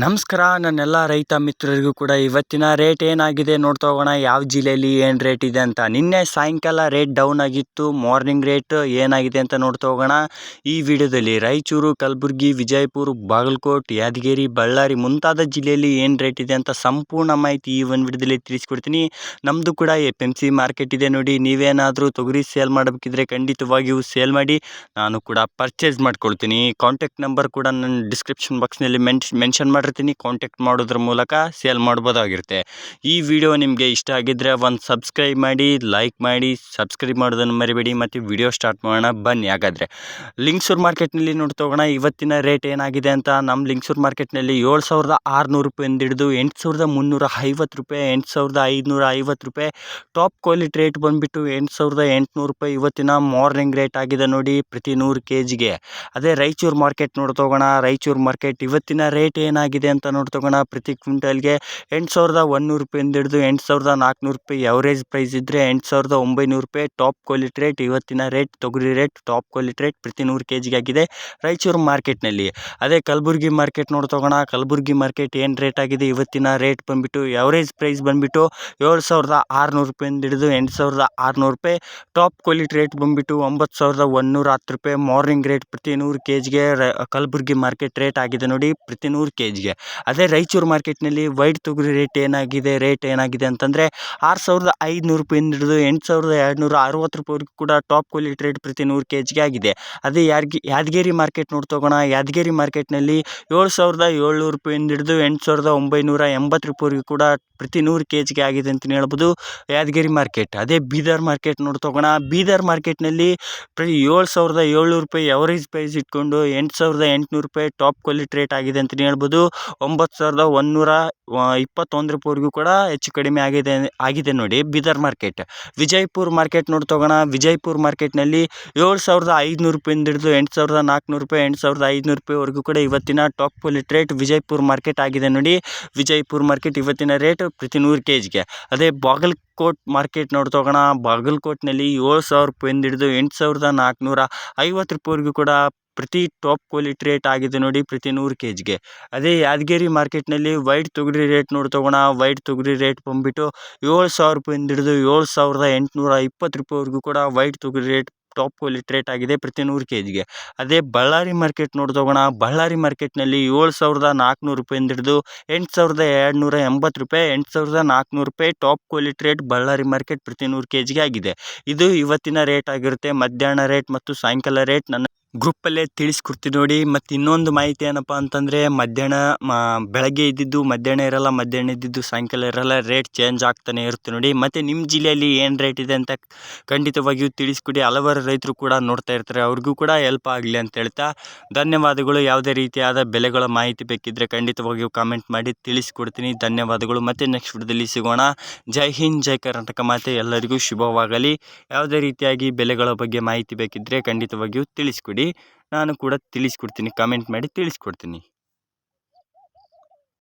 ನಮಸ್ಕಾರ, ನನ್ನೆಲ್ಲ ರೈತ ಮಿತ್ರರಿಗೂ ಕೂಡ ಇವತ್ತಿನ ರೇಟ್ ಏನಾಗಿದೆ ನೋಡ್ತಾ ಹೋಗೋಣ. ಯಾವ ಜಿಲ್ಲೆಯಲ್ಲಿ ಏನು ರೇಟ್ ಇದೆ ಅಂತ. ನಿನ್ನೆ ಸಾಯಂಕಾಲ ರೇಟ್ ಡೌನ್ ಆಗಿತ್ತು ಮಾರ್ನಿಂಗ್ ರೇಟ್ ಏನಾಗಿದೆ ಅಂತ ನೋಡ್ತಾ ಹೋಗೋಣ. ಈ ವಿಡಿಯೋದಲ್ಲಿ ರಾಯಚೂರು, ಕಲಬುರಗಿ, ವಿಜಯಪುರ, ಬಾಗಲಕೋಟ್, ಯಾದಗಿರಿ, ಬಳ್ಳಾರಿ ಮುಂತಾದ ಜಿಲ್ಲೆಯಲ್ಲಿ ಏನು ರೇಟ್ ಇದೆ ಅಂತ ಸಂಪೂರ್ಣ ಮಾಹಿತಿ ಈ ಒಂದು ವಿಡಿಯೋದಲ್ಲಿ ತಿಳಿಸ್ಕೊಡ್ತೀನಿ. ನಮ್ಮದು ಕೂಡ ಎಫ್ ಎಂ ಸಿ ಮಾರ್ಕೆಟ್ ಇದೆ ನೋಡಿ. ನೀವೇನಾದರೂ ತೊಗರಿ ಸೇಲ್ ಮಾಡಬೇಕಿದ್ರೆ ಖಂಡಿತವಾಗಿಯೂ ಸೇಲ್ ಮಾಡಿ. ನಾನು ಕೂಡ ಪರ್ಚೇಸ್ ಮಾಡ್ಕೊಳ್ತೀನಿ. ಕಾಂಟ್ಯಾಕ್ಟ್ ನಂಬರ್ ಕೂಡ ನನ್ನ ಡಿಸ್ಕ್ರಿಪ್ಷನ್ ಬಾಕ್ಸ್ನಲ್ಲಿ ಮೆನ್ಷ್ ಮೆನ್ಷನ್ ಮಾಡಿರ್ತೀನಿ ಕಾಂಟ್ಯಾಕ್ಟ್ ಮಾಡೋದ್ರ ಮೂಲಕ ಸೇಲ್ ಮಾಡ್ಬೋದಾಗಿರುತ್ತೆ. ಈ ವಿಡಿಯೋ ನಿಮಗೆ ಇಷ್ಟ ಆಗಿದ್ದರೆ ಒಂದು ಸಬ್ಸ್ಕ್ರೈಬ್ ಮಾಡಿ ಲೈಕ್ ಮಾಡಿ ಸಬ್ಸ್ಕ್ರೈಬ್ ಮಾಡೋದನ್ನು ಮರಿಬೇಡಿ. ಮತ್ತು ವಿಡಿಯೋ ಸ್ಟಾರ್ಟ್ ಮಾಡೋಣ, ಬನ್ನಿ ಹಾಗಾದರೆ. ಲಿಂಕ್ಸೂರು ಮಾರ್ಕೆಟ್ನಲ್ಲಿ ನೋಡಿ ಹೋಗೋಣ ಇವತ್ತಿನ ರೇಟ್ ಏನಾಗಿದೆ ಅಂತ. ನಮ್ಮ ಲಿಂಕ್ಸೂರು ಮಾರ್ಕೆಟ್ನಲ್ಲಿ ಏಳು ಸಾವಿರದ ಆರುನೂರು ರೂಪಾಯಿಂದ ಹಿಡಿದು ಎಂಟು ಸಾವಿರದ ಮುನ್ನೂರ ಐವತ್ತು ರೂಪಾಯಿ, ಎಂಟು ಸಾವಿರದ ಐದುನೂರ ಐವತ್ತು ರೂಪಾಯಿ. ಟಾಪ್ ಕ್ವಾಲಿಟಿ ರೇಟ್ ಬಂದುಬಿಟ್ಟು ಎಂಟು ಸಾವಿರದ ಎಂಟುನೂರು ರೂಪಾಯಿ ಇವತ್ತಿನ ಮಾರ್ನಿಂಗ್ ರೇಟ್ ಆಗಿದೆ ನೋಡಿ, ಪ್ರತಿ ನೂರು ಕೆ ಜಿಗೆ ಅದೇ ರಾಯಚೂರು ಮಾರ್ಕೆಟ್ ನೋಡಿ ರಾಯಚೂರು ಮಾರ್ಕೆಟ್ ಇವತ್ತಿನ ರೇಟ್ ಏನಾಗಿದೆ? ಅಂತ ನೋಡ್ತಕೊಂಡ ಪ್ರತಿ ಕ್ವಿಂಟಲ್ಗೆ ಎಂಟು ಸಾವಿರದ ಒಂದುನೂರು ರೂಪಾಯಿಂದ ಹಿಡಿದು ಎಂಟು ಸಾವಿರದ ನಾಲ್ಕುನೂರು ರೂಪಾಯಿ ಎವರೇಜ್ ಪ್ರೈಸ್ ಇದ್ದರೆ ಎಂಟು ಸಾವಿರದ ಒಂಬೈನೂರು ರೂಪಾಯಿ ಟಾಪ್ ಕ್ವಾಲಿಟಿ ರೇಟ್ ಇವತ್ತಿನ ರೇಟ್ ತೊಗರಿ ರೇಟ್ ಟಾಪ್ ಕ್ವಾಲಿಟಿ ರೇಟ್ ಪ್ರತಿ ನೂರು ಕೆ ಜಿಗೆ ಆಗಿದೆ ರಾಯಚೂರು ಮಾರ್ಕೆಟ್ನಲ್ಲಿ. ಅದೇ ಕಲಬುರ್ಗಿ ಮಾರ್ಕೆಟ್ ನೋಡ್ತೋಗೋಣ ಕಲಬುರ್ಗಿ ಮಾರ್ಕೆಟ್ ಏನು ರೇಟ್ ಆಗಿದೆ? ಇವತ್ತಿನ ರೇಟ್ ಬಂದುಬಿಟ್ಟು ಎವರೇಜ್ ಪ್ರೈಸ್ ಬಂದುಬಿಟ್ಟು ಏಳು ಸಾವಿರದ ಆರುನೂರು ರೂಪಾಯಿಂದ ಹಿಡಿದು ಎಂಟು ಸಾವಿರದ ಆರುನೂರು ರೂಪಾಯಿ. ಟಾಪ್ ಕ್ವಾಲಿಟಿ ರೇಟ್ ಬಂದುಬಿಟ್ಟು ಒಂಬತ್ತು ಸಾವಿರದ ಒಂದುನೂರ ಹತ್ತು ರೂಪಾಯಿ. ಮಾರ್ನಿಂಗ್ ರೇಟ್ ಪ್ರತಿ ನೂರು ಕೆ ಜಿಗೆ ಕಲಬುರ್ಗಿ ಮಾರ್ಕೆಟ್ ರೇಟ್ ಆಗಿದೆ ನೋಡಿ ಪ್ರತಿ ನೂರು ಕೆ ಜಿಗೆ ಅದೇ ರಾಯಚೂರು ಮಾರ್ಕೆಟ್ನಲ್ಲಿ ವೈಟ್ ತೊಗರಿ ರೇಟ್ ಏನಾಗಿದೆ ರೇಟ್ ಏನಾಗಿದೆ ಅಂತಂದರೆ ಆರು ಸಾವಿರದ ಐದುನೂರು ರೂಪಾಯಿಂದ ಹಿಡಿದು ಎಂಟು ಸಾವಿರದ ಎರಡುನೂರ ಅರವತ್ತು ರೂಪಾಯಿವರೆಗೂ ಕೂಡ ಟಾಪ್ ಕ್ವಾಲಿಟಿ ರೇಟ್ ಪ್ರತಿ ನೂರು ಕೆ ಜಿಗೆ ಆಗಿದೆ. ಅದೇ ಯಾರ್ಗಿ, ಯಾದಗಿರಿ ಮಾರ್ಕೆಟ್ ನೋಡಿ ತೊಗೋಣ ಯಾದಗಿರಿ ಮಾರ್ಕೆಟ್ನಲ್ಲಿ ಏಳು ಸಾವಿರದ ಏಳ್ನೂರು ರೂಪಾಯಿಂದ ಹಿಡಿದು ಎಂಟು ಸಾವಿರದ ಒಂಬೈನೂರ ಎಂಬತ್ತು ರೂಪಾಯಿವರೆಗೂ ಕೂಡ ಪ್ರತಿ ನೂರು ಕೆ ಜಿಗೆ ಆಗಿದೆ ಅಂತಲೇ ಹೇಳ್ಬೋದು. ಯಾದಗಿರಿ ಮಾರ್ಕೆಟ್, ಅದೇ ಬೀದರ್ ಮಾರ್ಕೆಟ್ ನೋಡಿ ತಗೋಣ. ಬೀದರ್ ಮಾರ್ಕೆಟ್ನಲ್ಲಿ ಪ್ರತಿ ಏಳು ಸಾವಿರದ ಏಳ್ನೂರು ರೂಪಾಯಿ ಎವರೇಜ್ ಪ್ರೈಸ್ ಇಟ್ಕೊಂಡು ಎಂಟು ಸಾವಿರದ ಎಂಟುನೂರು ರೂಪಾಯಿ ಟಾಪ್ ಕ್ವಾಲಿಟಿ ರೇಟ್ ಆಗಿದೆ ಅಂತಲೇ ಹೇಳ್ಬೋದು. ಒಂಬತ್ತು ಸಾವಿರದ ಒಂದುನೂರ ಇಪ್ಪತ್ತೊಂದು ರೂಪಾಯಿವರೆಗೂ ಕೂಡ ಹೆಚ್ಚು ಕಡಿಮೆ ಆಗಿದೆ ಆಗಿದೆ ನೋಡಿ ಬೀದರ್ ಮಾರ್ಕೆಟ್. ವಿಜಯಪುರ ಮಾರ್ಕೆಟ್ ನೋಡಿ ತಗೋಣ. ವಿಜಯಪುರ ಮಾರ್ಕೆಟ್ನಲ್ಲಿ ಏಳು ಸಾವಿರದ ಐದುನೂರು ರೂಪಾಯಿಂದ ಹಿಡಿದು ಎಂಟು ಸಾವಿರದ ನಾಲ್ಕುನೂರು ರೂಪಾಯಿ, ಎಂಟು ಸಾವಿರದ ಐದುನೂರು ರೂಪಾಯಿವರೆಗೂ ಕೂಡ ಇವತ್ತಿನ top quality rate Vijayapura market ಆಗಿದೆ ನೋಡಿ. ವಿಜಯಪುರ ಮಾರ್ಕೆಟ್ ಇವತ್ತಿನ ರೇಟ್ ಪ್ರತಿ ನೂರು ಕೆ ಜಿಗೆ ಅದೇ ಬಾಗಲಕೋಟ್ ಮಾರ್ಕೆಟ್ ನೋಡ್ತೋಗೋಣ ಬಾಗಲಕೋಟ್ನಲ್ಲಿ ಏಳು ಸಾವಿರ ರೂಪಾಯಿಂದ ಹಿಡಿದು ಎಂಟು ಸಾವಿರದ ನಾಲ್ಕುನೂರ ಐವತ್ತು ರೂಪಾಯಿವರೆಗೂ ಕೂಡ ಪ್ರತಿ ಟಾಪ್ ಕ್ವಾಲಿಟಿ ರೇಟ್ ಆಗಿದೆ ನೋಡಿ ಪ್ರತಿ ನೂರು ಕೆ ಜಿಗೆ ಅದೇ ಯಾದಗಿರಿ ಮಾರ್ಕೆಟ್ನಲ್ಲಿ ವೈಟ್ ತೊಗರಿ ರೇಟ್ ನೋಡಿ ತಗೋಣ. ವೈಟ್ ತೊಗರಿ ರೇಟ್ ಬಂದುಬಿಟ್ಟು ಏಳು ಸಾವಿರ ರೂಪಾಯಿಂದ ಹಿಡಿದು ಏಳು ಸಾವಿರದ ಎಂಟುನೂರ ಇಪ್ಪತ್ತು ರೂಪಾಯಿವರೆಗೂ ಕೂಡ ವೈಟ್ ತೊಗರಿ ರೇಟ್ ಟಾಪ್ ಕ್ವಾಲಿಟಿ ರೇಟ್ ಆಗಿದೆ ಪ್ರತಿ ನೂರು ಕೆ ಜಿಗೆ ಅದೇ ಬಳ್ಳಾರಿ ಮಾರ್ಕೆಟ್ ನೋಡ್ತಾ ಹೋಗೋಣ. ಬಳ್ಳಾರಿ ಮಾರ್ಕೆಟ್ನಲ್ಲಿ ಏಳು ಸಾವಿರದ ನಾಲ್ಕುನೂರು ರೂಪಾಯಿಂದ ಹಿಡಿದು ಎಂಟು ಸಾವಿರದ ಎರಡುನೂರ ಎಂಬತ್ತು ರೂಪಾಯಿ, ಎಂಟು ಸಾವಿರದ ನಾಲ್ಕುನೂರು ರೂಪಾಯಿ top quality rate Ballari market ಪ್ರತಿ ನೂರು ಕೆ ಜಿಗೆ ಆಗಿದೆ. ಇದು ಇವತ್ತಿನ ರೇಟ್ ಆಗಿರುತ್ತೆ. ಮಧ್ಯಾಹ್ನ ರೇಟ್ ಮತ್ತು ಸಾಯಂಕಾಲ ರೇಟ್ ನನ್ನ ಗ್ರೂಪಲ್ಲೇ ತಿಳಿಸ್ಕೊಡ್ತೀನಿ ನೋಡಿ. ಮತ್ತು ಇನ್ನೊಂದು ಮಾಹಿತಿ ಏನಪ್ಪ ಅಂತಂದರೆ, ಮಧ್ಯಾಹ್ನ, ಮಾ, ಬೆಳಗ್ಗೆ ಇದ್ದಿದ್ದು ಮಧ್ಯಾಹ್ನ ಇರಲ್ಲ, ಮಧ್ಯಾಹ್ನ ಇದ್ದಿದ್ದು ಸಾಯಂಕಾಲ ಇರಲ್ಲ ರೇಟ್ ಚೇಂಜ್ ಆಗ್ತಾನೆ ಇರುತ್ತೆ ನೋಡಿ. ಮತ್ತು ನಿಮ್ಮ ಜಿಲ್ಲೆಯಲ್ಲಿ ಏನು ರೇಟ್ ಇದೆ ಅಂತ ಖಂಡಿತವಾಗಿಯೂ ತಿಳಿಸ್ಕೊಡಿ. ಹಲವಾರು ರೈತರು ಕೂಡ ನೋಡ್ತಾ ಇರ್ತಾರೆ. ಅವ್ರಿಗೂ ಕೂಡ ಹೆಲ್ಪ್ ಆಗಲಿ ಅಂತ ಹೇಳ್ತಾ. ಧನ್ಯವಾದಗಳು. ಯಾವುದೇ ರೀತಿಯಾದ ಬೆಲೆಗಳ ಮಾಹಿತಿ ಬೇಕಿದ್ದರೆ ಖಂಡಿತವಾಗಿಯೂ ಕಾಮೆಂಟ್ ಮಾಡಿ ತಿಳಿಸ್ಕೊಡ್ತೀನಿ. ಧನ್ಯವಾದಗಳು. ಮತ್ತು ನೆಕ್ಸ್ಟ್ ವಿಡಿಯೋದಲ್ಲಿ ಸಿಗೋಣ. ಜೈ ಹಿಂದ್, ಜೈ ಕರ್ನಾಟಕ ಮಾತೆ. ಎಲ್ಲರಿಗೂ ಶುಭವಾಗಲಿ. ಯಾವುದೇ ರೀತಿಯಾಗಿ ಬೆಲೆಗಳ ಬಗ್ಗೆ ಮಾಹಿತಿ ಬೇಕಿದ್ದರೆ ಖಂಡಿತವಾಗಿಯೂ ತಿಳಿಸ್ಕೊಡಿ. ನಾನು ಕೂಡ ತಿಳಿಸ್ಕೊಡ್ತೀನಿ ಕಾಮೆಂಟ್ ಮಾಡಿ ತಿಳಿಸ್ಕೊಡ್ತೀನಿ.